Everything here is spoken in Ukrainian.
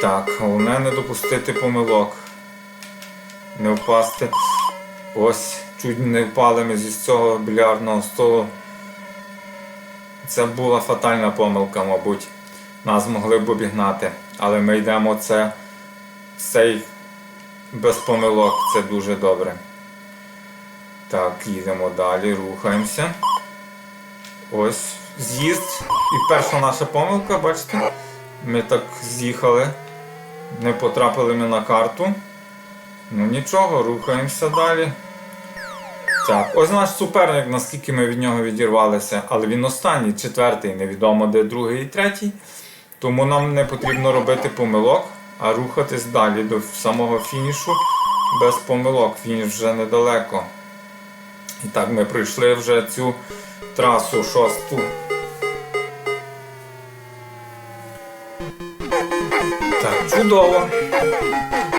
Так, головне не допустити помилок. Не впасти. Ось, чуть не впали ми зі цього більярдного столу. Це була фатальна помилка, мабуть. Нас могли б обігнати. Але ми йдемо це, цей без помилок, це дуже добре. Так, їдемо далі, рухаємося. Ось з'їзд. І перша наша помилка, бачите? Ми так з'їхали. Не потрапили ми на карту. Ну нічого, рухаємося далі. Так, ось наш суперник, наскільки ми від нього відірвалися, але він останній, четвертий, невідомо де другий і третій. Тому нам не потрібно робити помилок, а рухатись далі до самого фінішу без помилок. Фініш вже недалеко. І так, ми пройшли вже цю трасу шосту. Так, чудово.